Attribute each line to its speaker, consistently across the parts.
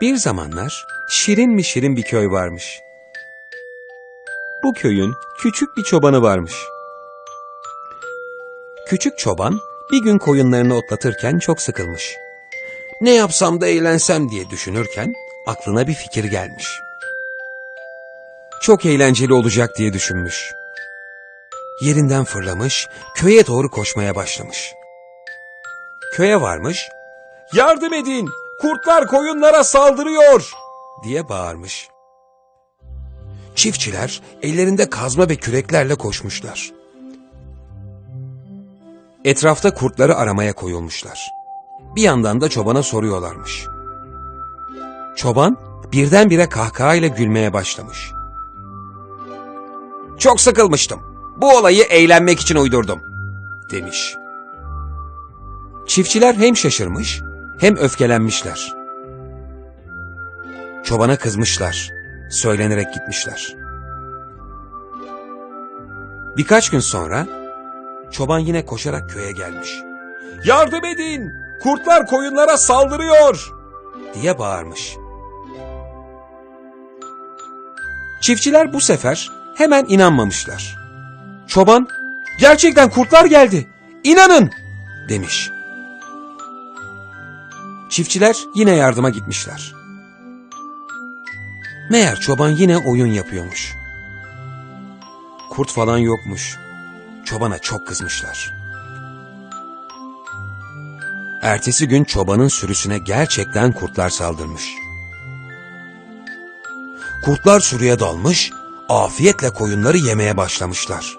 Speaker 1: Bir zamanlar şirin mi şirin bir köy varmış. Bu köyün küçük bir çobanı varmış. Küçük çoban bir gün koyunlarını otlatırken çok sıkılmış. Ne yapsam da eğlensem diye düşünürken aklına bir fikir gelmiş. Çok eğlenceli olacak diye düşünmüş. Yerinden fırlamış, köye doğru koşmaya başlamış. Köye varmış, ''Yardım edin, kurtlar koyunlara saldırıyor!'' diye bağırmış. Çiftçiler ellerinde kazma ve küreklerle koşmuşlar. Etrafta kurtları aramaya koyulmuşlar. Bir yandan da çobana soruyorlarmış. Çoban birdenbire kahkahayla gülmeye başlamış. Çok sıkılmıştım. Bu olayı eğlenmek için uydurdum, demiş. Çiftçiler hem şaşırmış hem öfkelenmişler. Çobana kızmışlar, söylenerek gitmişler. Birkaç gün sonra çoban yine koşarak köye gelmiş. Yardım edin! Kurtlar koyunlara saldırıyor! diye bağırmış. Çiftçiler bu sefer hemen inanmamışlar. Çoban, gerçekten kurtlar geldi, inanın demiş. Çiftçiler yine yardıma gitmişler. Meğer çoban yine oyun yapıyormuş. Kurt falan yokmuş. Çobana çok kızmışlar. Ertesi gün çobanın sürüsüne gerçekten kurtlar saldırmış. Kurtlar sürüye dalmış, afiyetle koyunları yemeye başlamışlar.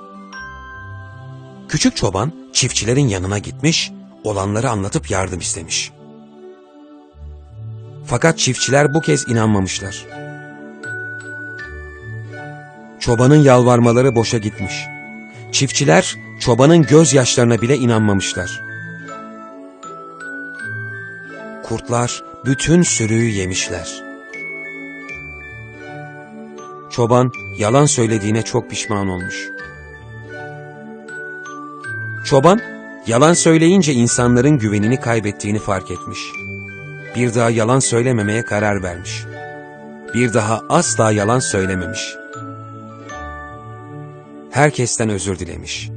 Speaker 1: Küçük çoban çiftçilerin yanına gitmiş, olanları anlatıp yardım istemiş. Fakat çiftçiler bu kez inanmamışlar. Çobanın yalvarmaları boşa gitmiş. Çiftçiler çobanın gözyaşlarına bile inanmamışlar. Kurtlar bütün sürüyü yemişler. Çoban yalan söylediğine çok pişman olmuş. Çoban yalan söyleyince insanların güvenini kaybettiğini fark etmiş. Bir daha yalan söylememeye karar vermiş. Bir daha asla yalan söylememiş. Herkesten özür dilemiş.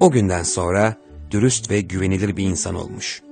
Speaker 1: O günden sonra dürüst ve güvenilir bir insan olmuş.